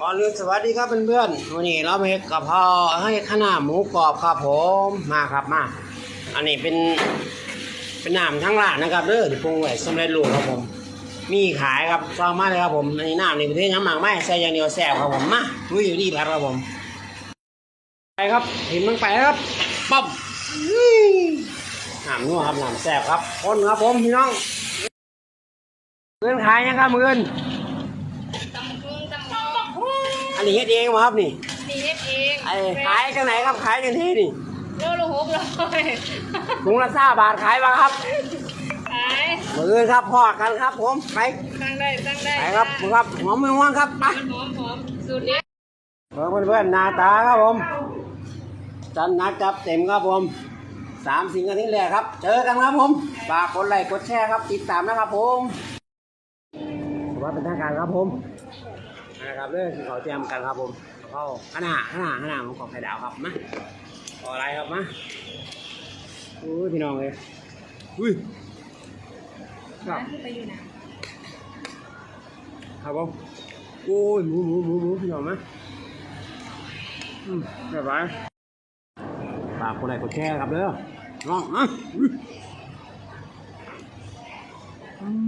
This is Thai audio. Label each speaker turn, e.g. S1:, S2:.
S1: ก่อนอื่นสวัสดีครับเพื่อนๆวันนี้เรามาเฮ็ดกะเพราให้ข้าวหน้าหมูกรอบครับผมมาครับมา อันนี้เป็นเป็นน้ำทั้งร้านนะครับเด้อที่ปรุงไว้สำเร็จรูปครับผม มีขายครับซองมาเลยครับผมอันนี้น้ำนี่ประเทศน้ำหมากไม่ใส่อย่างเดียวแซ่บครับผมมาลุยอยู่นี่พัดครับผม ไปครับเห็นมันไปครับปั๊บน้ำนัวครับน้ำแซ่บครับคนครับผมพี่น้องเงินขายยังครับเงิน
S2: ตำกุ้งตำกุ้ง
S1: อันนี้เฮ็ดเองมาครับนี่
S2: นี่เฮ็ดเอง
S1: ไอ้ขายกันไหนครับขายกันที่นี่
S2: โลละหกร้อย
S1: ถุงละห้าบาทขายมาครับ
S2: ขาย
S1: มือครับพอกันครับ ผมไป
S2: ตั้งได้ตั้งได้
S1: ไปครับครับหอมไม่ห่วงครับไป
S2: หอมหอมสูตรนี้
S1: เพื่อนเพื่อนๆหน้าตาครับผมจันนักจับเต็มครับผมสามสิ่งอันนี้แหละครับ เจอกันครับผมฝากกดไลค์กดแชร์ครับติดตามนะครับผมสวัสดีเป็นทางการครับผม นะครับเรื่องที่เขาเตรียมกันครับผมเข้าขนาดขนาดขนาดของกองไข่ดาวครับมาขออะไรครับมาอุ้พี่น้องเลยอุ้ยครับ
S2: ไปอยู่ไหน
S1: ครับผมโอ้ยหมูหมูหมูหมูพี่น้องไหมอืมเรียบร้อยฝากกดไลค์กดแชร์ครับเด้อน้องอะอืม